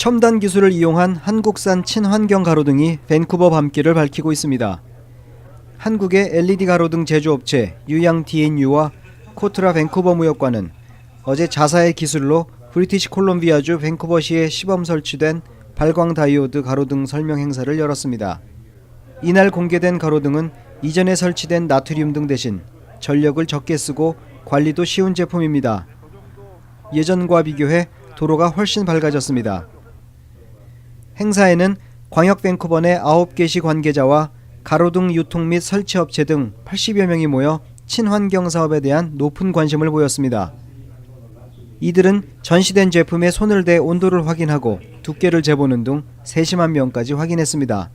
첨단 기술을 이용한 한국산 친환경 가로등이 밴쿠버 밤길을 밝히고 있습니다. 한국의 LED 가로등 제조업체 유양 D&U와 코트라 밴쿠버 무역관은 어제 자사의 기술로 브리티시 콜롬비아주 밴쿠버시에 시범 설치된 발광 다이오드 가로등 설명 행사를 열었습니다. 이날 공개된 가로등은 이전에 설치된 나트륨 등 대신 전력을 적게 쓰고 관리도 쉬운 제품입니다. 예전과 비교해 도로가 훨씬 밝아졌습니다. 행사에는 광역 밴쿠버 내 9개 시 관계자와 가로등 유통 및 설치 업체 등 80여 명이 모여 친환경 사업에 대한 높은 관심을 보였습니다. 이들은 전시된 제품에 손을 대 온도를 확인하고 두께를 재보는 등 세심한 면까지 확인했습니다.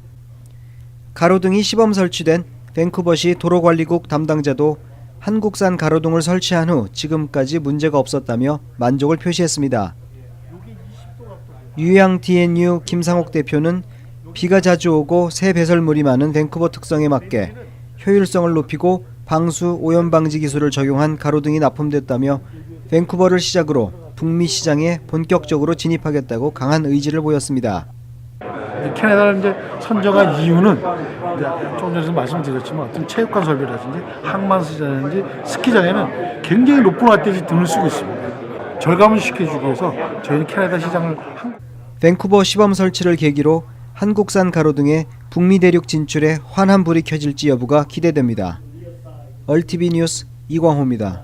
가로등이 시범 설치된 밴쿠버시 도로관리국 담당자도 한국산 가로등을 설치한 후 지금까지 문제가 없었다며 만족을 표시했습니다. 유양 DNU 김상옥 대표는 비가 자주 오고 새 배설물이 많은 밴쿠버 특성에 맞게 효율성을 높이고 방수 오염 방지 기술을 적용한 가로등이 납품됐다며 밴쿠버를 시작으로 북미 시장에 본격적으로 진입하겠다고 강한 의지를 보였습니다. 캐나다를 이제 선정한 이유는 조금 전에도 말씀드렸지만 어떤 체육관 설비라든지 항만시장이라든지 스키장에는 굉장히 높은 와트지 등을 쓰고 있습니다. 절감을 시켜주기 위해서 저희는 캐나다 시장을 한- 밴쿠버 시범 설치를 계기로 한국산 가로 등의 북미 대륙 진출에 환한 불이 켜질지 여부가 기대됩니다. 얼티비 뉴스 이광호입니다.